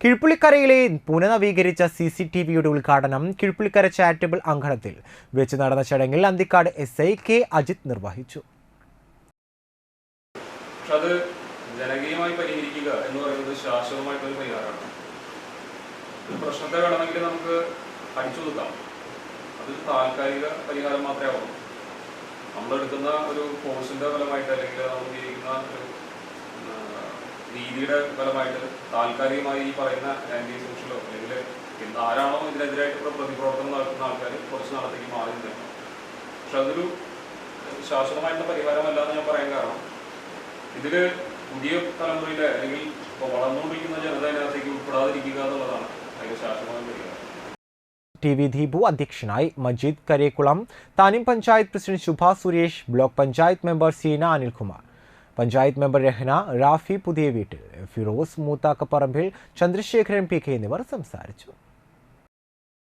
കിഴുപ്പുള്ളിക്കരയിലെ പുനനവീകരിച്ച C C T വിയുടെ ഉദ്ഘാടനം കിഴുപ്പുള്ളിക്കര ചാരിറ്റബിൾ അങ്കണത്തിൽ വെച്ച് നടന്ന ചടങ്ങിൽ Anthikkad S I K Ajith നിർവഹിച്ചു. അത് ജനകീയമായി പരിഹരിക്കുക എന്ന് പറയുന്നത് ശാശ്വതമായിട്ടൊരു പരിഹാരമാണ്. പ്രശ്നത്തെ വേണമെങ്കിൽ നമുക്ക് അടിച്ചൊതുക്കാം അതൊരു താൽക്കാലിക പരിഹാരം മാത്രമേ ആവുള്ളൂ. നമ്മളെടുക്കുന്ന ഒരു കോഴ്സിന്റെ ഫലമായിട്ട് അല്ലെങ്കിൽ നമ്മൾ ആ, രീതിയുടെ ഫലമായിട്ട് താൽക്കാലികമായി ഈ പറയുന്ന ആന്റി സോഷ്യലോ അല്ലെങ്കിൽ ആരാണോ ഇതിനെതിരായിട്ട് പ്ര- പ്രതിപ്രവർത്തനം നടത്തുന്ന ആൾക്കാർ കുറച്ച് നാളത്തേക്ക് മാറി നിൽക്കണം പക്ഷെ അതൊരു ശാശ്വതമായിട്ടുള്ള പരിഹാരമല്ല എന്ന് ഞാൻ പറയാൻ കാരണം ഇതിൽ പുതിയ തലമുറയിലെ അല്ലെങ്കിൽ ഇപ്പോൾ വളർന്നുകൊണ്ടിരിക്കുന്ന ജനത അതിനകത്തേക്ക് ഉൾപ്പെടാതിരിക്കുക എന്നുള്ളതാണ് അതിന്റെ ശാശ്വതമായ പരിഹാരം. ടി വി ദീപു അധ്യക്ഷനായി Majeed Karekkulam താനിം panchayat president Shubha Suresh block panchayat member Seena Anilkumar. Panchayat member Rahna Rafi പുതിയ വീട്ടിൽ ഫിറോസ് മൂത്താക്കപ്പറമ്പിൽ ചന്ദ്രശേഖരൻ പി കെ എന്നിവർ സംസാരിച്ചു.